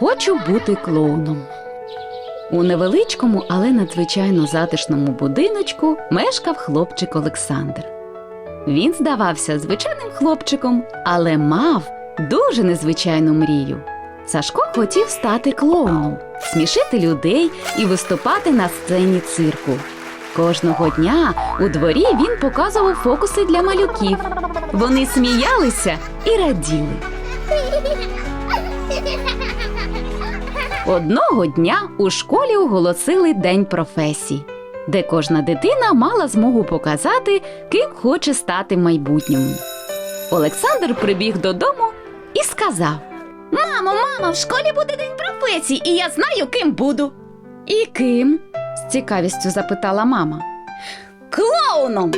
Хочу бути клоуном. У невеличкому, але надзвичайно затишному будиночку мешкав хлопчик Олександр. Він здавався звичайним хлопчиком, але мав дуже незвичайну мрію. Сашко хотів стати клоуном, смішити людей і виступати на сцені цирку. Кожного дня у дворі він показував фокуси для малюків. Вони сміялися і раділи. Одного дня у школі оголосили День професій, де кожна дитина мала змогу показати, ким хоче стати в майбутньому. Олександр прибіг додому і сказав: Мамо, мамо, в школі буде день професій, і я знаю, ким буду. І ким? з цікавістю запитала мама. Клоуном.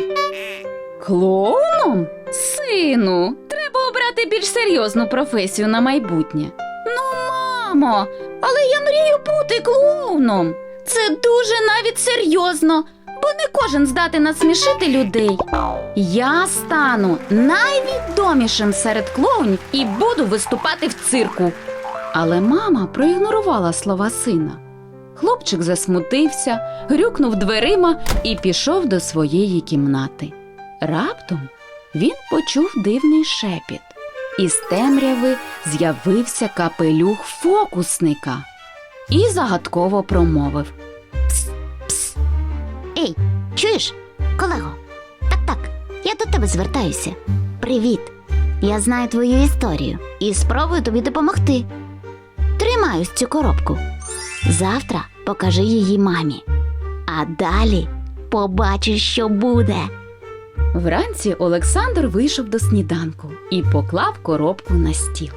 Клоуном? Сину, треба обрати більш серйозну професію на майбутнє. Ну, мамо, але я мрію бути клоуном. Це дуже навіть серйозно, бо не кожен здатен насмішити людей. Я стану найвідомішим серед клоунів і буду виступати в цирку. Але мама проігнорувала слова сина. Хлопчик засмутився, грюкнув дверима і пішов до своєї кімнати. Раптом він почув дивний шепіт. Із темряви з'явився капелюх фокусника і загадково промовив. Ей, чуєш, колего? Так, так, я до тебе звертаюся. Привіт. Я знаю твою історію і спробую тобі допомогти. Тримай ось цю коробку. Завтра покажи її мамі. А далі побачиш, що буде. Вранці Олександр вийшов до сніданку і поклав коробку на стіл.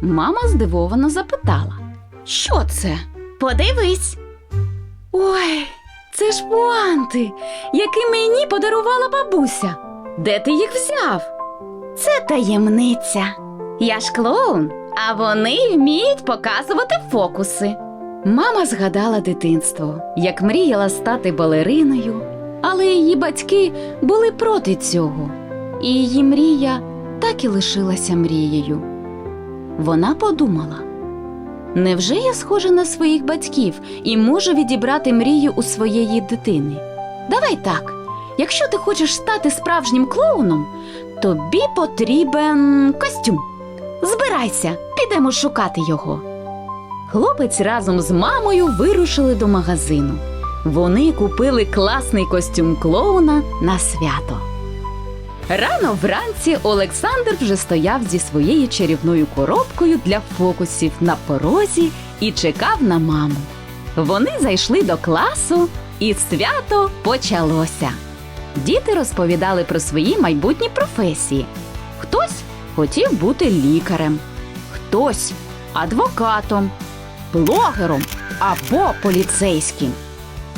Мама здивовано запитала: Що це? Подивись. Ой, це ж пуанти, які мені подарувала бабуся. Де ти їх взяв? Це таємниця. Я ж клоун, а вони вміють показувати фокуси. Мама згадала дитинство, як мріяла стати балериною, але її батьки були проти цього, і її мрія так і лишилася мрією. Вона подумала. Невже я схожа на своїх батьків і можу відібрати мрію у своєї дитини? Давай так. Якщо ти хочеш стати справжнім клоуном, тобі потрібен костюм. Збирайся, підемо шукати його. Хлопець разом з мамою вирушили до магазину. Вони купили класний костюм клоуна на свято. Рано вранці Олександр вже стояв зі своєю чарівною коробкою для фокусів на порозі і чекав на маму. Вони зайшли до класу, і свято почалося. Діти розповідали про свої майбутні професії. Хтось хотів бути лікарем, хтось адвокатом, блогером або поліцейським.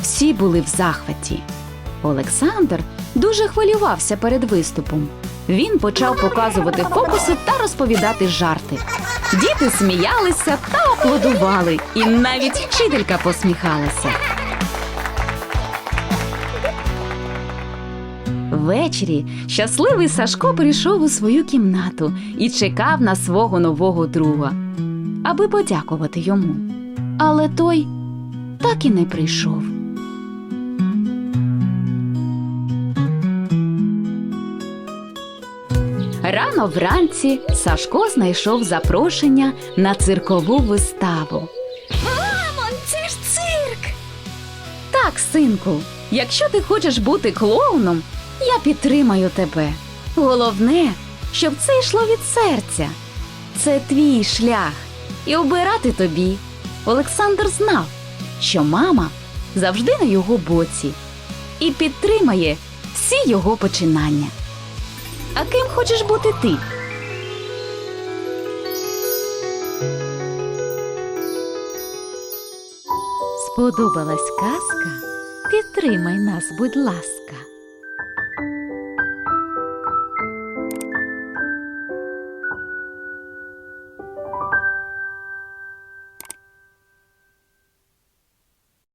Всі були в захваті. Олександр дуже хвилювався перед виступом. Він почав показувати фокуси та розповідати жарти. Діти сміялися та аплодували, і навіть вчителька посміхалася. Ввечері щасливий Сашко прийшов у свою кімнату і чекав на свого нового друга, аби подякувати йому. Але той так і не прийшов. Рано вранці Сашко знайшов запрошення на циркову виставу. Мамо, це ж цирк! Так, синку, якщо ти хочеш бути клоуном, я підтримаю тебе. Головне, щоб це йшло від серця. Це твій шлях, і обирати тобі. Олександр знав, що мама завжди на його боці і підтримає всі його починання. А ким хочеш бути ти? Сподобалась казка? Підтримай нас, будь ласка.